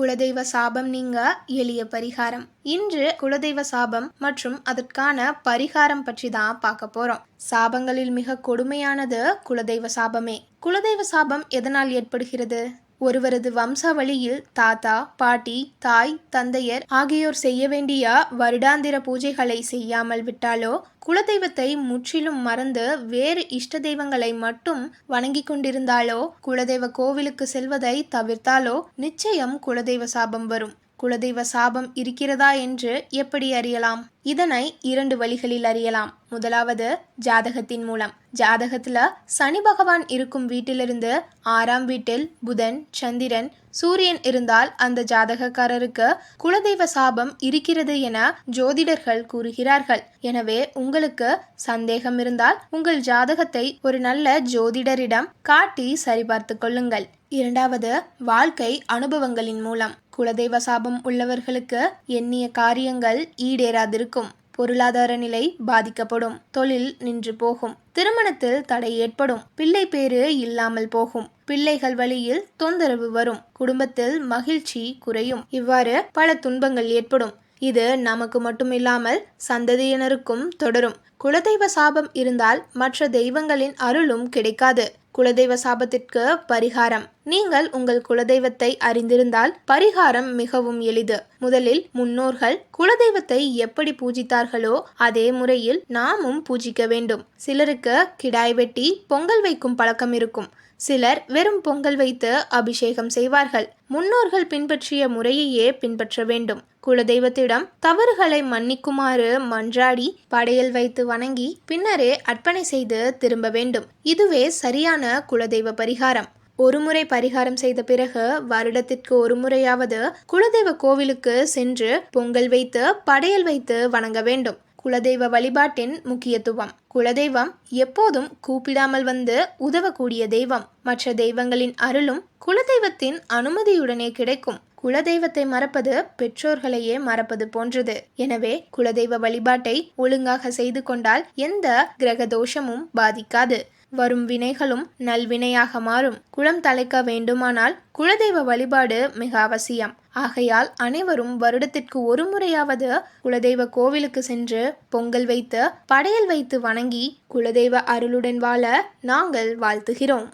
குலதெய்வ சாபம் நீங்க எளிய பரிகாரம். இன்று குலதெய்வ சாபம் மற்றும் அதற்கான பரிகாரம் பற்றி தான் பார்க்க போறோம். சாபங்களில் மிக கொடுமையானது குலதெய்வ சாபமே. குலதெய்வ சாபம் எதனால் ஏற்படுகிறது? ஒருவரது வம்சாவளியில் தாத்தா பாட்டி தாய் தந்தையர் ஆகியோர் செய்ய வேண்டிய வருடாந்திர பூஜைகளை செய்யாமல் விட்டாலோ குலதெய்வத்தை முற்றிலும் மறந்து வேறு இஷ்ட தெய்வங்களை மட்டும் வணங்கி கொண்டிருந்தாலோ குலதெய்வ கோவிலுக்கு செல்வதை தவிர்த்தாலோ நிச்சயம் குலதெய்வ சாபம் வரும். குலதெய்வ சாபம் இருக்கிறதா என்று எப்படி அறியலாம்? இதனை இரண்டு வழிகளில் அறியலாம். முதலாவது ஜாதகத்தின் மூலம். ஜாதகத்துல சனி பகவான் இருக்கும் வீட்டிலிருந்து ஆறாம் வீட்டில் புதன் சந்திரன் சூரியன் இருந்தால் அந்த ஜாதகக்காரருக்கு குலதெய்வ சாபம் இருக்கிறது என ஜோதிடர்கள் கூறுகிறார்கள். எனவே உங்களுக்கு சந்தேகம் இருந்தால் உங்கள் ஜாதகத்தை ஒரு நல்ல ஜோதிடரிடம் காட்டி சரிபார்த்து கொள்ளுங்கள். இரண்டாவது வாழ்க்கை அனுபவங்களின் மூலம். குலதெய்வ சாபம் உள்ளவர்களுக்கு எண்ணிய காரியங்கள் ஈடேறாதிருக்கும். பொருளாதார நிலை பாதிக்கப்படும். தொழில் நின்று போகும். திருமணத்தில் தடை ஏற்படும். பிள்ளை பேரு இல்லாமல் போகும். பிள்ளைகள் வழியில் தொந்தரவு வரும். குடும்பத்தில் மகிழ்ச்சி குறையும். இவ்வாறு பல துன்பங்கள் ஏற்படும். இது நமக்கு மட்டும் இல்லாமல் சந்ததியினருக்கும் தொடரும். குலதெய்வ சாபம் இருந்தால் மற்ற தெய்வங்களின் அருளும் கிடைக்காது. குலதெய்வ சாபத்திற்கு பரிகாரம். நீங்கள் உங்கள் குலதெய்வத்தை அறிந்திருந்தால் பரிகாரம் மிகவும் எளிது. முதலில் முன்னோர்கள் குலதெய்வத்தை எப்படி பூஜித்தார்களோ அதே முறையில் நாமும் பூஜிக்க வேண்டும். சிலருக்கு கிடாய் வெட்டி பொங்கல் வைக்கும் பழக்கம் இருக்கும். சிலர் வெறும் பொங்கல் வைத்து அபிஷேகம் செய்வார்கள். முன்னோர்கள் பின்பற்றிய முறையையே பின்பற்ற வேண்டும். குலதெய்வத்திடம் தவறுகளை மன்னிக்குமாறு மன்றாடி படையல் வைத்து வணங்கி பின்னரே அர்ப்பணை செய்து திரும்ப வேண்டும். இதுவே சரியான குலதெய்வ பரிகாரம். ஒருமுறை பரிகாரம் செய்த பிறகு வருடத்திற்கு ஒரு முறையாவது குலதெய்வ கோவிலுக்கு சென்று பொங்கல் வைத்து படையல் வைத்து வணங்க வேண்டும். குலதெய்வ வழிபாட்டின் முக்கியத்துவம். குலதெய்வம் எப்போதும் கூப்பிடாமல் வந்து உதவக்கூடிய தெய்வம். மற்ற தெய்வங்களின் அருளும் குலதெய்வத்தின் அனுமதியுடனே கிடைக்கும். குலதெய்வத்தை மறப்பது பெற்றோர்களையே மறப்பது போன்றது. எனவே குலதெய்வ வழிபாட்டை ஒழுங்காக செய்து கொண்டால் எந்த கிரக தோஷமும் பாதிக்காது. வரும் வினைகளும் நல்வினையாக மாறும். குளம் தலைக்க வேண்டுமானால் குலதெய்வ வழிபாடு மிக அவசியம். ஆகையால் அனைவரும் வருடத்திற்கு ஒரு முறையாவது குலதெய்வ கோவிலுக்கு சென்று பொங்கல் வைத்து படையல் வைத்து வணங்கி குலதெய்வ அருளுடன் வாழ நாங்கள் வாழ்த்துகிறோம்.